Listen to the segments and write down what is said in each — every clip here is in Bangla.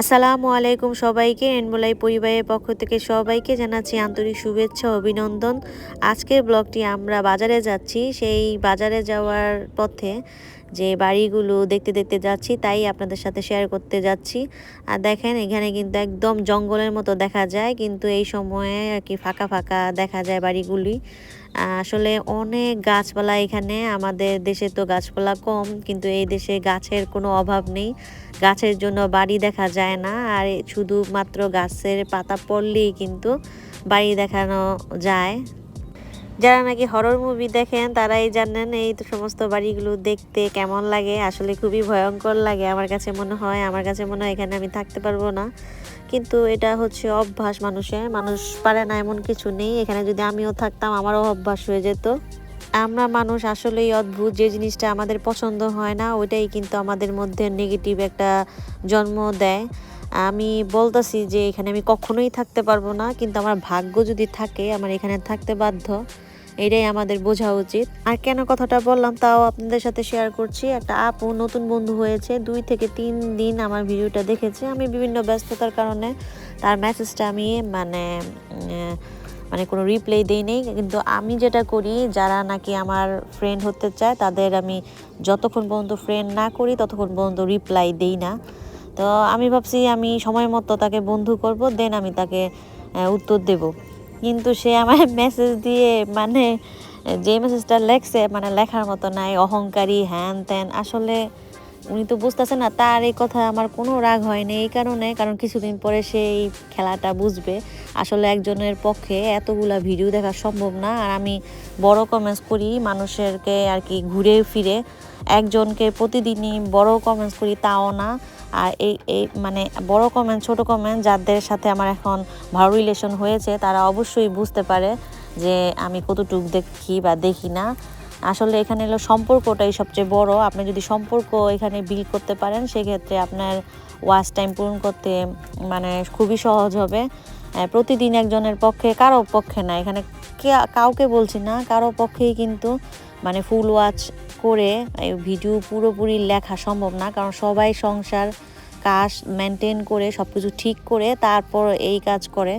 আসসালামু আলাইকুম সবাইকে, এনমোলাই পরিবারের পক্ষ থেকে সবাইকে জানাচ্ছি আন্তরিক শুভেচ্ছা, অভিনন্দন। আজকের ব্লগটি আমরা বাজারে যাচ্ছি। সেই বাজারে যাওয়ার পথে যে বাড়িগুলো দেখতে দেখতে যাচ্ছি, তাই আপনাদের সাথে শেয়ার করতে যাচ্ছি। আর দেখেন, এখানে কিন্তু একদম জঙ্গলের মতো দেখা যায়, কিন্তু এই সময়ে আর কি ফাঁকা ফাঁকা দেখা যায় বাড়িগুলি। আসলে অনেক গাছপালা এখানে, আমাদের দেশে তো গাছপালা কম, কিন্তু এই দেশে গাছের কোনো অভাব নেই। গাছের জন্য বাড়ি দেখা যায় না, আর শুধুমাত্র গাছের পাতা পড়লেই কিন্তু বাড়ি দেখানো যায়। যারা নাকি হরর মুভি দেখেন, তারাই জানেন এই সমস্ত বাড়িগুলো দেখতে কেমন লাগে। আসলে খুবই ভয়ঙ্কর লাগে আমার কাছে মনে হয়। আমার কাছে মনে হয় এখানে আমি থাকতে পারব না। কিন্তু এটা হচ্ছে অভ্যাস মানুষের। মানুষ পারে না এমন কিছু নেই। এখানে যদি আমিও থাকতাম, আমারও অভ্যাস হয়ে যেত। আমরা মানুষ আসলেই অদ্ভুত। যে জিনিসটা আমাদের পছন্দ হয় না, ওইটাই কিন্তু আমাদের মধ্যে নেগেটিভ একটা জন্ম দেয়। আমি বলতেছি যে এখানে আমি কখনোই থাকতে পারব না, কিন্তু আমার ভাগ্য যদি থাকে, আমার এখানে থাকতে বাধ্য। এটাই আমাদের বোঝা উচিত। আর কেন কথাটা বললাম তাও আপনাদের সাথে শেয়ার করছি। একটা আপু নতুন বন্ধু হয়েছে, দুই থেকে তিন দিন আমার ভিডিওটা দেখেছে। আমি বিভিন্ন ব্যস্ততার কারণে তার মেসেজটা আমি মানে মানে কোনো রিপ্লাই দিই নেই। কিন্তু আমি যেটা করি, যারা নাকি আমার ফ্রেন্ড হতে চায়, তাদের আমি যতক্ষণ পর্যন্ত ফ্রেন্ড না করি, ততক্ষণ পর্যন্ত রিপ্লাই দিই না। তো আমি ভাবছি আমি সময় মতো তাকে বন্ধু করব দেন আমি তাকে উত্তর দেব। কিন্তু সে আমার মেসেজ দিয়ে মানে যে মেসেজটা লেখছে মানে লেখার মতো নাই, অহংকারী, হ্যান ত্যান। আসলে উনি তো বুঝতেছে না, তার এই কথা আমার কোনো রাগ হয়নি এই কারণে, কারণ কিছুদিন পরে সে এই খেলাটা বুঝবে। আসলে একজনের পক্ষে এতগুলা ভিডিও দেখা সম্ভব না, আর আমি বড় কমেন্টস করি মানুষেরকে আর কি ঘুরে ফিরে। একজনকে প্রতিদিনই বড় কমেন্টস করি তাও না, আর এই এই মানে বড় কমেন্ট ছোট কমেন্ট যাদের সাথে আমার এখন ভালো রিলেশন হয়েছে, তারা অবশ্যই বুঝতে পারে যে আমি কতটুকু দেখি বা দেখি না। আসলে এখানে হলো সম্পর্কটাই সবচেয়ে বড়। আপনি যদি সম্পর্ক এখানে বিল করতে পারেন, সেক্ষেত্রে আপনার ওয়াচ টাইম পূরণ করতে মানে খুবই সহজ হবে। প্রতিদিন একজনের পক্ষে, কারও পক্ষে না। এখানে কাউকে বলছি না, কারও পক্ষেই কিন্তু মানে ফুল ওয়াচ করে ভিডিও পুরোপুরি লেখা সম্ভব না। কারণ সবাই সংসার, কাজ মেনটেন করে সব কিছু ঠিক করে, তারপর এই কাজ করে।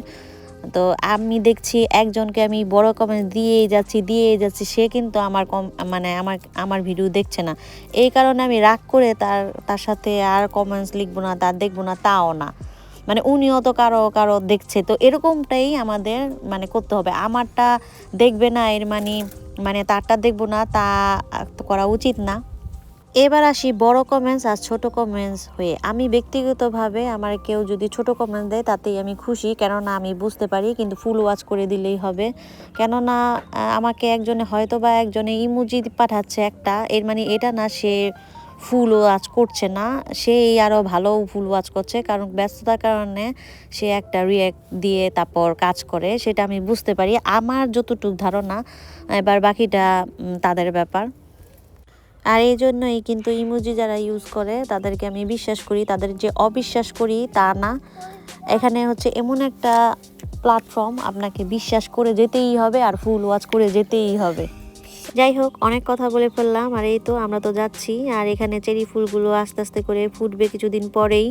তো আমি দেখছি একজনকে আমি বড় কমেন্ট দিয়েই যাচ্ছি দিয়েই যাচ্ছি, সে কিন্তু আমার কম মানে আমার আমার ভিডিও দেখছে না। এই কারণে আমি রাগ করে তার তার সাথে আর কমেন্টস লিখব না, তার দেখব না, তাও না। মানে উনিও তো কারও কারও দেখছে। তো এরকমটাই আমাদের মানে করতে হবে। আমারটা দেখবে না এর মানে মানে তারটা দেখব না, তা করা উচিত না। এবার আসি বড় কমেন্টস আর ছোট কমেন্টস হয়ে। আমি ব্যক্তিগতভাবে আমার কেউ যদি ছোট কমেন্টস দেয়, তাতেই আমি খুশি। কেননা আমি বুঝতে পারি, কিন্তু ফুল ওয়াচ করে দিলেই হবে। কেননা আমাকে একজনে হয়তো বা একজনে ইমোজি পাঠাচ্ছে একটা। এর মানে এটা না সে ফুল ওয়াচ করছে না। সেই আরও ভালো ফুল ওয়াচ করছে। কারণ ব্যস্ততার কারণে সে একটা রিয়াক্ট দিয়ে তারপর কাজ করে। সেটা আমি বুঝতে পারি। আমার যতটুকু ধারণা, এবার বাকিটা তাদের ব্যাপার। আর এই জন্যই কিন্তু ইমোজি যারা ইউজ করে, তাদেরকে আমি বিশ্বাস করি, তাদের যে অবিশ্বাস করি তা না। এখানে হচ্ছে এমন একটা প্ল্যাটফর্ম আপনাকে বিশ্বাস করে যেতেই হবে আর ফুল ওয়াচ করে যেতেই হবে। যাই হোক, অনেক কথা বলে ফেললাম, আর এই তো আমরা তো যাচ্ছি। আর এখানে চেরি ফুলগুলো আস্তে আস্তে করে ফুটবে কিছুদিন পরেই।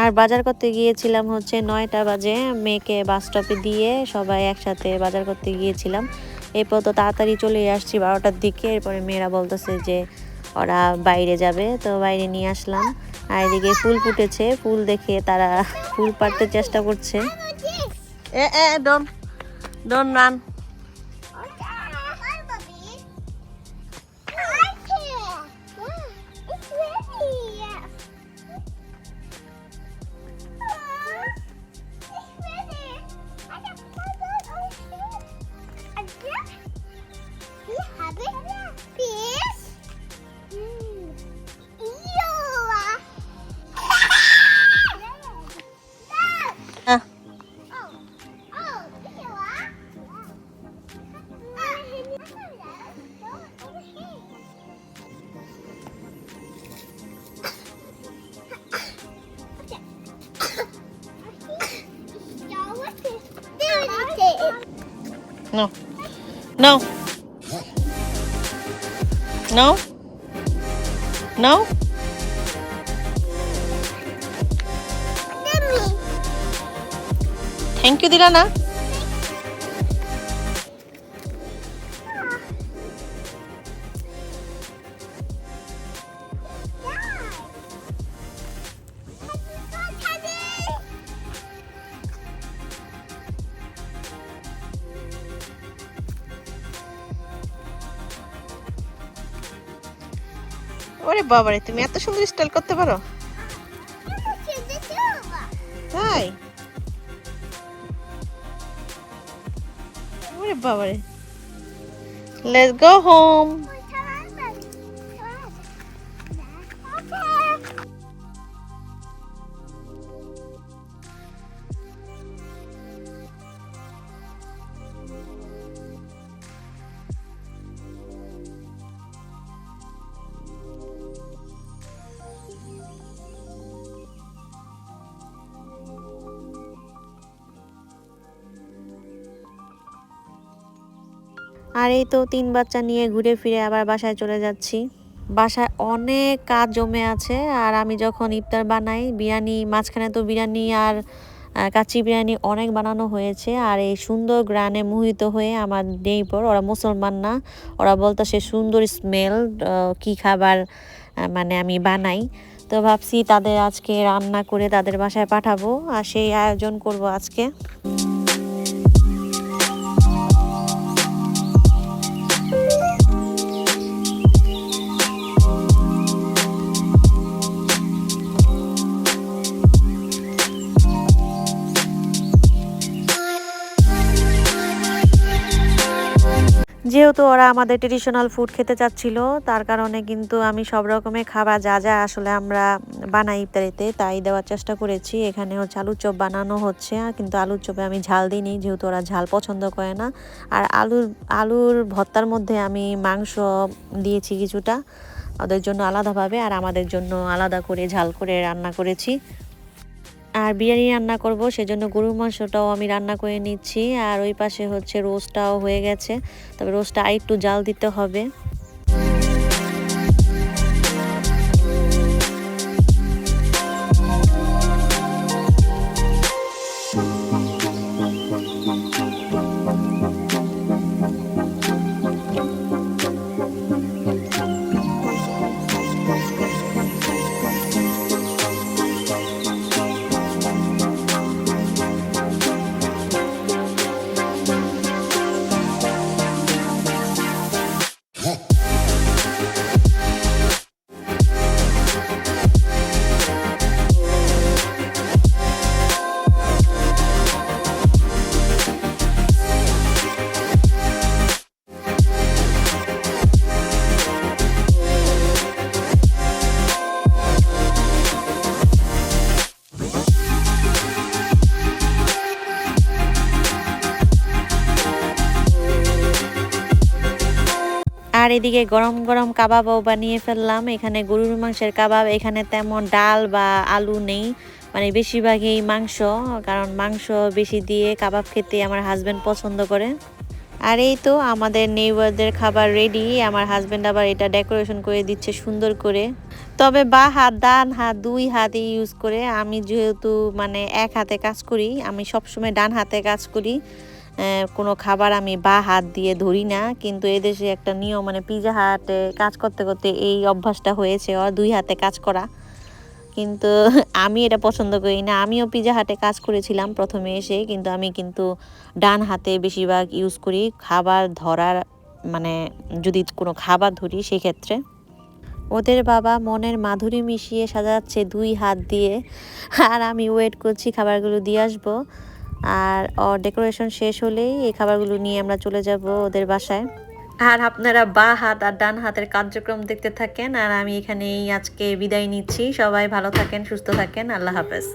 আর বাজার করতে গিয়েছিলাম হচ্ছে নয়টা বাজে, মেয়েকে বাস স্টপে দিয়ে সবাই একসাথে বাজার করতে গিয়েছিলাম। এরপর তো তাড়াতাড়ি চলে আসছি বারোটার দিকে। এরপরে মেয়েরা বলতেছে যে ওরা বাইরে যাবে। তো বাইরে নিয়ে আসলাম। আর এদিকে ফুল ফুটেছে। ফুল দেখে তারা ফুল পাড়তে চেষ্টা করছে। এ এ, ডন। ডন, রান। Não. Não. Não. Não. Thank you দিলা না ওরে বাবারে তুমি এত সুন্দর স্টাইল করতে পারো? তাই? ওরে বাবারে। লেটস গো হোম আর এই তো তিন বাচ্চা নিয়ে ঘুরে ফিরে আবার বাসায় চলে যাচ্ছি। বাসায় অনেক কাজ জমে আছে আর আমি যখন ইফতার বানাই, বিরিয়ানি, মাঝখানে তো বিরিয়ানি আর কাচ্চি বিরিয়ানি অনেক বানানো হয়েছে আর এই সুন্দর গ্রানে মোহিত হয়ে আমার নেইবর ওরা মুসলমান না, ওরা বলতো সে সুন্দর স্মেল কি খাবার মানে আমি বানাই। তো ভাবছি তাদের আজকে রান্না করে তাদের বাসায় পাঠাবো আর সেই আয়োজন করব আজকে। যেহেতু ওরা আমাদের ট্রেডিশনাল ফুড খেতে চাচ্ছিল, তার কারণে কিন্তু আমি সব রকমের খাবার যা যা আসলে আমরা বানাই ইফতারিতে তাই দেওয়ার চেষ্টা করেছি। এখানে হচ্ছে আলুর চপ বানানো হচ্ছে কিন্তু আলুর চপে আমি ঝাল দিইনি, যেহেতু ওরা ঝাল পছন্দ করে না। আর আলুর আলুর ভর্তার মধ্যে আমি মাংস দিয়েছি কিছুটা, ওদের জন্য আলাদাভাবে, আর আমাদের জন্য আলাদা করে ঝাল করে রান্না করেছি। আর বিরিয়ানি রান্না করব, সেজন্য গরুর মাংসটাও আমি রান্না করে নিচ্ছি। আর ওই পাশে হচ্ছে রোস্টটাও হয়ে গেছে। তবে রোস্টটা আর একটু জাল দিতে হবে। আর এদিকে গরম গরম কাবাবও বানিয়ে ফেললাম। এখানে গরুর মাংসের কাবাব, এখানে তেমন ডাল বা আলু নেই। মানে বেশিরভাগই মাংস, কারণ মাংস বেশি দিয়ে কাবাব খেতে আমার হাজব্যান্ড পছন্দ করে। আর এই তো আমাদের নেইবারদের খাবার রেডি আমার হাজব্যান্ড আবার এটা ডেকোরেশন করে দিচ্ছে সুন্দর করে। তবে বা হাত, ডান হাত, দুই হাতে ইউজ করে। আমি যেহেতু মানে এক হাতে কাজ করি, আমি সবসময় ডান হাতে কাজ করি। কোনো খাবার আমি বা হাত দিয়ে ধরি না, কিন্তু এদেশে একটা নিয়ম মানে পিজা হাটে কাজ করতে করতে এই অভ্যাসটা হয়েছে, ওর দুই হাতে কাজ করা। কিন্তু আমি এটা পছন্দ করি না। আমিও পিজা হাটে কাজ করেছিলাম প্রথমে এসে, কিন্তু আমি কিন্তু ডান হাতে বেশিরভাগ ইউজ করি খাবার ধরার মানে যদি কোনো খাবার ধরি সেক্ষেত্রে। ওদের বাবা মনের মাধুরী মিশিয়ে সাজাচ্ছে দুই হাত দিয়ে। আর আমি ওয়েট করছি খাবারগুলো দিয়ে আসব। আর ডেকোরেশন শেষ হলেই এই খাবারগুলো নিয়ে আমরা চলে যাব ওদের বাসায়। আর আপনারা বা হাত আর ডান হাতের কার্যক্রম দেখতে থাকেন, আর আমি এখানেই আজকে বিদায় নিচ্ছি। সবাই ভালো থাকেন, সুস্থ থাকেন। আল্লাহ হাফেজ।